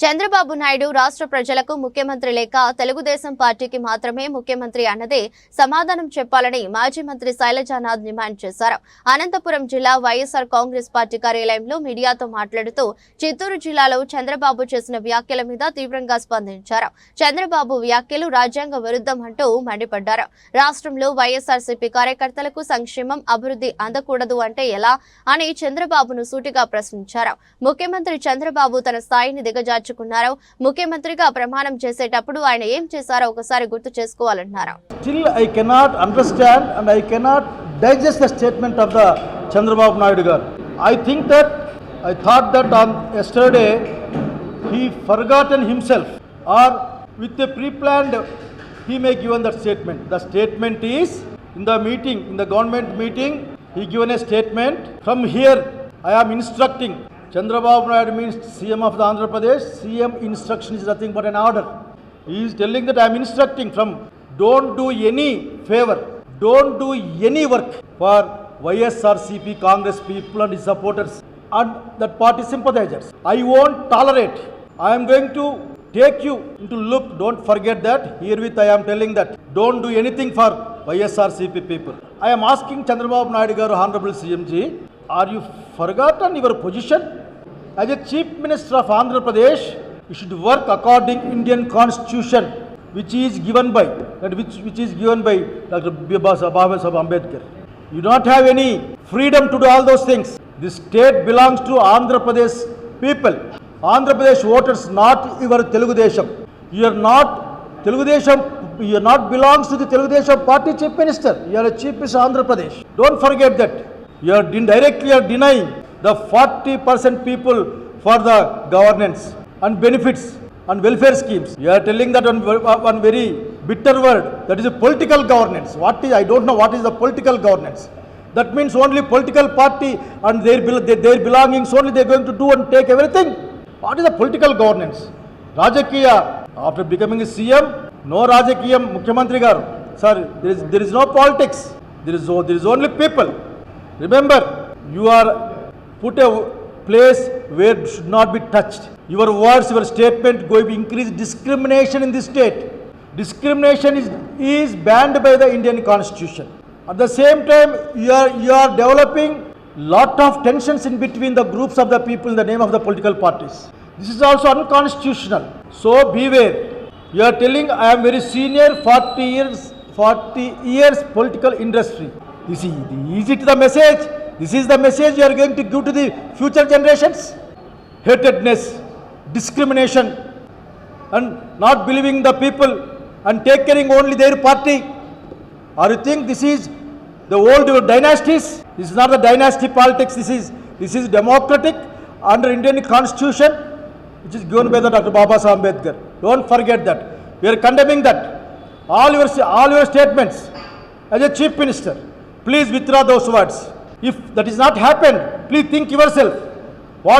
చంద్రబాబు నాయుడు రాష్ట్ర ప్రజలకు ముఖ్యమంత్రి లేక తెలుగుదేశం పార్టీకి మాత్రమే ముఖ్యమంత్రి అన్నదే సమాధానం చెప్పాలని మాజీ మంత్రి శైలజానాథ్ డిమాండ్ చేశారు. అనంతపురం జిల్లా వైఎస్ఆర్ కాంగ్రెస్ పార్టీ కార్యాలయంలో మీడియాతో మాట్లాడుతూ చిత్తూరు జిల్లాలో చంద్రబాబు చేసిన వ్యాఖ్యల మీద తీవ్రంగా స్పందించారు. చంద్రబాబు వ్యాఖ్యలు రాజ్యాంగ విరుద్ధం అంటూ మండిపడ్డారు. రాష్ట్రంలో వైఎస్ఆర్సీపీ కార్యకర్తలకు సంక్షేమం అభివృద్ధి అందకూడదు అంటే ఎలా అని చంద్రబాబును సూటిగా ప్రశ్నించారు. ముఖ్యమంత్రి చంద్రబాబు తన స్థాయిని మార్చుకున్నారో ముఖ్యమంత్రిగా ప్రమాణం చేసేటప్పుడు ఆయన ఏం చేశారో ఒకసారి గుర్తు చేసుకోవాలన్నారు still I cannot understand and I cannot digest the statement of the Chandrababu Naidu garu I think that I thought that on yesterday he forgotten himself or with a pre planned he may given that statement. The statement is in the meeting, in the government meeting, he given a statement. From here, I am instructing Chandrababu Naidu means CM of the Andhra Pradesh, CM instruction is nothing but an order. He is telling that I am instructing from don't do any favor, don't do any work for YSRCP Congress people and his supporters and that party sympathizers. I won't tolerate. I am going to take you into look. Don't forget that. Herewith I am telling that don't do anything for YSRCP people. I am asking Chandrababu Naidu garu, Honorable CMG, are you forgotten your position? As a Chief Minister of Andhra Pradesh, you should work according Indian Constitution, which is given by, that which, which is given by Dr. Babasaheb Ambedkar. You do not have any freedom to do all those things. This state belongs to Andhra Pradesh people. Andhra Pradesh voters, not your Telugu Desham. You are not Telugu Desham, you are not belongs to the Telugu Desham party chief minister. You are a chief minister of Andhra Pradesh. Don't forget that. You are indirectly are denying the 40% people for the governance and benefits and welfare schemes. You are telling that one, one very bitter word, that is a political governance. What is, I don't know what is the political governance. That means only political party and their, their, belongings only they are going to do and take everything. What is the political governance? Rajakiya, after becoming a CM, no Rajakiyam, Mukhyamantri. Sir, there is, there is no politics. There is, there is only people. Remember, you are put a place where it should not be touched. Your words, your statement going to increase discrimination in this state. Discrimination is, is banned by the Indian constitution. At the same time, you are, you are developing lot of tensions in between the groups of the people in the name of the political parties. This is also unconstitutional. So beware. You are telling I am very senior, 40 years, 40 years political industry. This is, is it the message? This is the message you are going to give to the future generations? Hatedness, discrimination, and not believing the people and taking only their party. Or you think this is the old dynasties? This is not the dynasty politics. This is this is democratic under Indian constitution, which is given by the Dr. Baba Sahib Ambedkar. Don't forget that. We are condemning that. All your all your statements as a chief minister, please withdraw those words. If that is not happened, please think yourself.